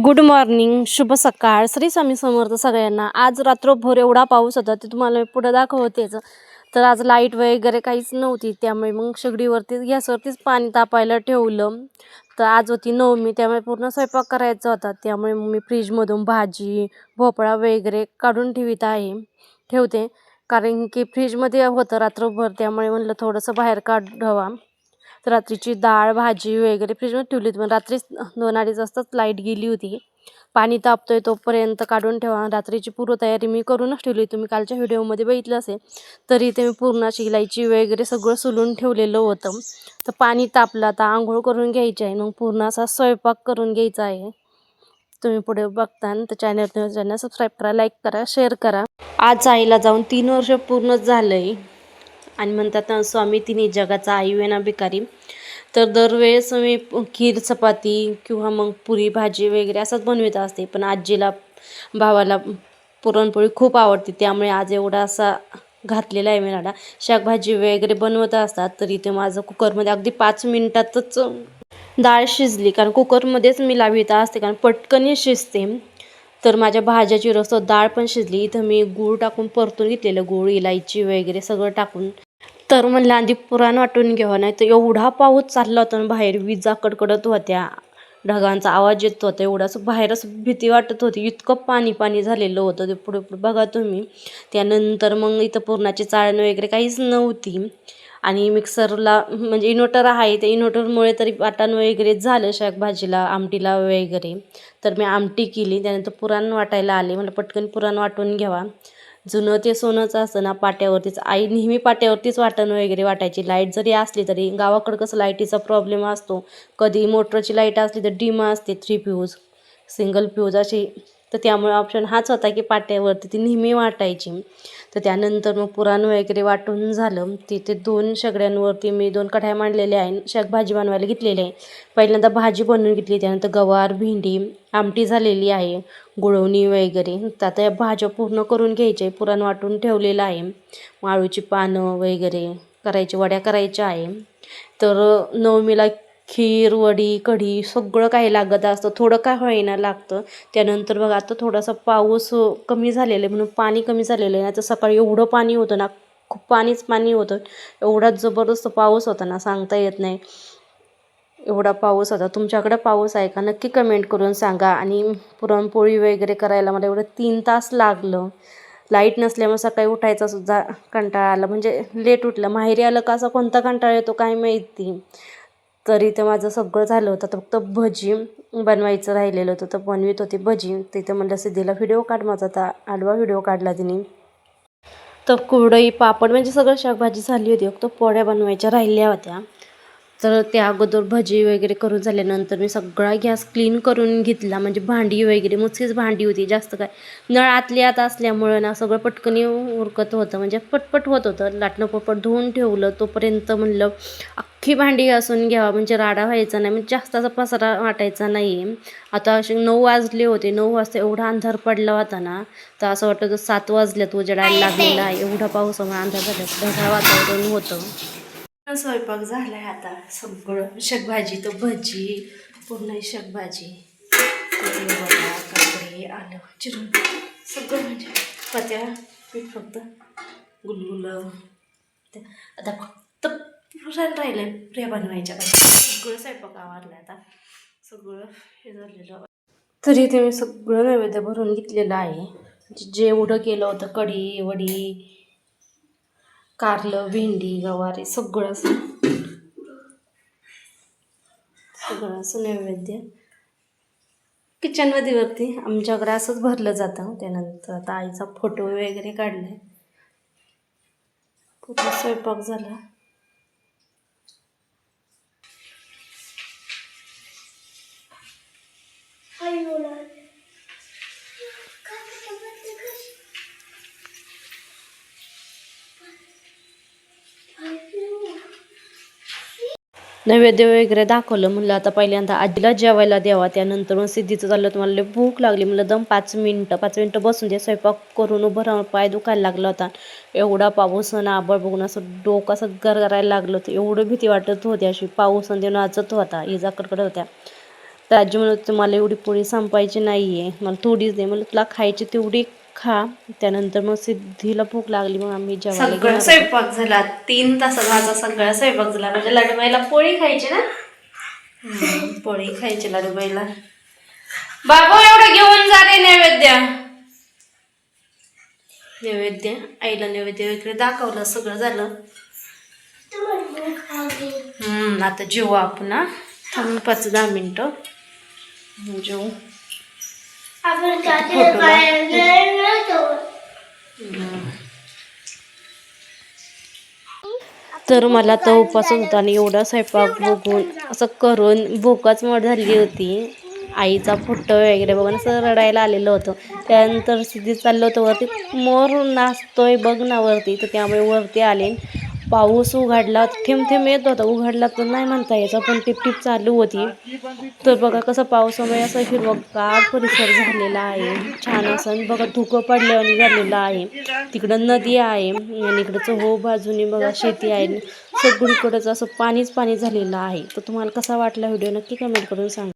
Good morning शुभ सकाळ. श्री स्वामी समर्थ सगळ्यांना. आज रात्रभर एवढा पाऊस होता ते तुम्हाला मी पुढं दाखवतेच. तर आज लाइट वगैरे काहीच नव्हती त्यामुळे मग शेगडीवरतीच गॅसवरतीच पाणी तापायला ठेवलं. तर आज होती नवमी त्यामुळे पूर्ण स्वयंपाक करायचा होता. त्यामुळे मग मी फ्रीजमधून भाजी भोपळा वगैरे काढून ठेवीत आहे. ठेवते. कारण की फ्रीजमध्ये होतं रात्रभर त्यामुळे म्हणलं थोडंसं बाहेर काढावा. रात्रीची डाळ भाजी वगैरे फ्रीजमध्ये ठेवली होती. पण रात्रीच दोन अडीच वाजताच लाइट गेली होती. पाणी तापतोय तोपर्यंत काढून ठेवा. रात्रीची पूर्व तयारी मी करूनच ठेवली होती. तुम्ही कालच्या व्हिडिओमध्ये बघितलं असेल. तरी ते मी पूर्ण अशी इलायची वगैरे सगळं सुलून ठेवलेलं होतं. तर पाणी तापलं. आता आंघोळ करून घ्यायची आहे. मग पूर्ण असा स्वयंपाक करून घ्यायचा आहे. तुम्ही पुढे बघता तर चॅनल चॅनल सबस्क्राईब करा लाईक करा शेअर करा. आज आईला जाऊन तीन वर्ष पूर्ण झालं आहे आणि म्हणतात ना स्वामी तिन्ही जगाचा आई वेना भिकारी. तर दरवेळेस मी खीर चपाती किंवा मग पुरी भाजी वगैरे असंच बनवित असते. पण आजीला भावाला पुरणपोळी खूप आवडते. त्यामुळे आज एवढा असा घातलेला आहे मी लाडा शाकभाजी वगैरे बनवत असतात तर इथे माझं कुकरमध्ये अगदी पाच मिनिटातच डाळ शिजली. कारण कुकरमध्येच मी लावित असते कारण पटकन शिजते. तर माझ्या भाज्याची रस्तो डाळ पण शिजली. इथं मी गूळ टाकून परतून घेतलेलं गूळ इलायची वगैरे सगळं टाकून तर म्हणलं आधी पुराण वाटून घ्यावं नाही तर एवढा पाऊस चालला होता ना बाहेर विजा कडकडत होत्या. ढगांचा आवाज येत होता एवढा असं बाहेरच भीती वाटत होती. इतकं पाणी पाणी झालेलं होतं ते पुढे पुढे. बघा तुम्ही त्यानंतर मग इथं पुरणाची चाळण वगैरे काहीच नव्हती. आणि मिक्सरला म्हणजे इन्व्हर्टर आहे त्या इन्व्हर्टरमुळे तरी वाटण वगैरे झालं शाकभाजीला आमटीला वगैरे. तर मी आमटी केली त्यानंतर पुराण वाटायला आले. मला पटकन पुराण वाटून घ्यावा जुनं ते सोनंच असतं ना पाट्यावरतीच. आई नेहमी पाट्यावरतीच वाटण वगैरे वाटायची. लाइट जरी असली तरी गावाकडं कसं लाईटीचा प्रॉब्लेम असतो. कधी मोटरची लाइट असली तर डिम असते थ्री फ्यूज सिंगल फ्यूज अशी. तर त्यामुळे ऑप्शन हाच होता की पाट्यावरती ती नेहमी वाटायची. तर त्यानंतर मग पुराण वगैरे वाटून झालं. तिथे दोन शेगड्यांवरती मी दोन कढाया मांडलेल्या आहे शेग भाजी बनवायला घेतलेली आहे पहिल्यांदा भाजी बनवून घेतली. त्यानंतर गवार भेंडी आमटी झालेली आहे. गुळवणी वगैरे. तर आता या भाज्या पूर्ण करून घ्यायच्या आहे. पुराण वाटून ठेवलेलं आहे. माळूची पानं वगैरे करायची वड्या करायच्या आहे. तर नवमीला खीर वडी कढी सगळं काही लागत असतं. थोडं काय होईना लागतं. त्यानंतर बघा आता थोडासा पाऊस कमी झालेला आहे. म्हणून पाणी कमी झालेलं आहे. आता तर सकाळी एवढं पाणी होतं ना खूप पाणीच पाणी होतं. एवढा जबरदस्त पाऊस होता ना सांगता येत नाही. एवढा पाऊस होता. तुमच्याकडं पाऊस आहे का? नक्की कमेंट करून सांगा. आणि पुरणपोळी वगैरे करायला मला एवढं तीन तास लागलं. लाइट नसल्यामुळे सकाळी उठायचा सुद्धा कंटाळा आला. म्हणजे लेट उठलं. माहेरी आलं का असा कोणता कंटाळा येतो काय माहिती. तरी ते माझं सगळं झालं होतं. तर फक्त भजी बनवायचं राहिलेलं होतं. तर बनवीत होती भजी. तिथं म्हणलं सिद्धीला व्हिडिओ काढ माझा. आता आडवा व्हिडिओ काढला तिने. तर कुरडई पापड म्हणजे सगळं शाकभाजी झाली होती. फक्त पोळ्या बनवायच्या राहिल्या होत्या. तर त्या अगोदर भजी वगैरे करून झाल्यानंतर मी सगळा गॅस क्लीन करून घेतला. म्हणजे भांडी वगैरे मोजकीच भांडी होती जास्त काय. नळ आतली आत असल्यामुळं ना सगळं पटकन उरकत होतं. म्हणजे पटपट होत होतं. लाटणं पटपट धुवून ठेवलं. तोपर्यंत म्हणलं अख्खी भांडी घासून घ्यावा. म्हणजे राडा व्हायचा नाही. म्हणजे जास्त असा पसारा वाटायचा नाही आता असे नऊ वाजले होते. नऊ वाजता एवढा अंधार पडला होता ना तर असं वाटतं सात वाजल्यात उजेडायला लागलेला आहे. एवढा पावसामुळे अंधार झाला ढगाळ वातावरण होतं. स्वयंपाक झाला आहे आता. सगळं शकभाजी तर भजी पूर्ण शकभाजी. बघा काकडे आलं चिरून. सगळं म्हणजे पत्या पीठ फक्त. गुलगुलं. ते आता फक्त पुरण राहिलं प्रिया बनवायच्या. काय सगळं स्वयंपाक आवरलं आता. सगळं हे झालेलं. तरी ते मी सगळं नैवेद्य भरून घेतलेलं आहे. जेवढं केलं होतं कढी वडी कारलं भेंडी गवारी सगळं असं. सगळं असं नैवेद्य. किचनमध्ये वरती आमच्याकडे असंच भरलं जातं. त्यानंतर आता आईचा फोटो वगैरे काढलाय. पूर्ण स्वयंपाक झाला. नैवेद्य वगैरे दाखवलं म्हणलं आता पहिल्यांदा आजीला जेवायला द्यावा. त्यानंतर मग सिद्धीचं झालं तर मला भूक लागली म्हणलं दम पाच मिनटं पाच मिनटं बसून दे स्वयंपाक करून उभं राहून पाय दुखायला लागला होता. एवढा पाऊस आणि आबळ बघून असं डोकं असं गरगरायला लागलं होतं. एवढं भीती वाटत होती अशी. पाऊस आणि नाचत होता इजा कडकड होत्या. तर आजी म्हणत तुम्हाला एवढी पोळी संपायची नाही आहे मला थोडीच दे. म्हणलं तुला खायची तेवढी खा. त्यानंतर मग सिद्धीला भूक लागली मग आम्ही जेवायला सगळा. स्वयंपाक झाला. तीन तासात माझा सगळा स्वयंपाक झाला. म्हणजे लाडूबाईला पोळी खायची ना? हम्म, पोळी खायची लाडूबाईला. बाबू एवढं घेऊन जा रे नैवेद्य. नैवेद्य आईला नैवेद्य वगैरे दाखवलं सगळं झालं. हम्म आता जेवू आपण हा. थांबून पाच दहा मिनिटं. जेवू तर मला तो उपास होता आणि एवढा स्वयंपाक बघून असं करून भूकच मोड झाली होती. आईचा फोटो वगैरे बघून असं रडायला आलेलं होतं. त्यानंतर सिद्धी चाललं होतं वरती मोर नाचतोय बघ ना वरती. तर त्यामुळे वरती आले. पाऊस उघडला थेंब थेंब येत होता. उघडला तर नाही म्हणता यायचा पण टिप टिप चालू होती. तर बघा कसं पावसामुळे असं हिरवगार परिसर झालेला आहे. छान असं. आणि बघा धुकं पडल्यावर झालेलं आहे. तिकडं नदी आहे आणि इकडचं हो बाजूने बघा शेती आहे. सगळीकडंच असं पाणीच पाणी झालेलं आहे. तर तुम्हाला कसा वाटला व्हिडिओ नक्की कमेंट करून सांगा.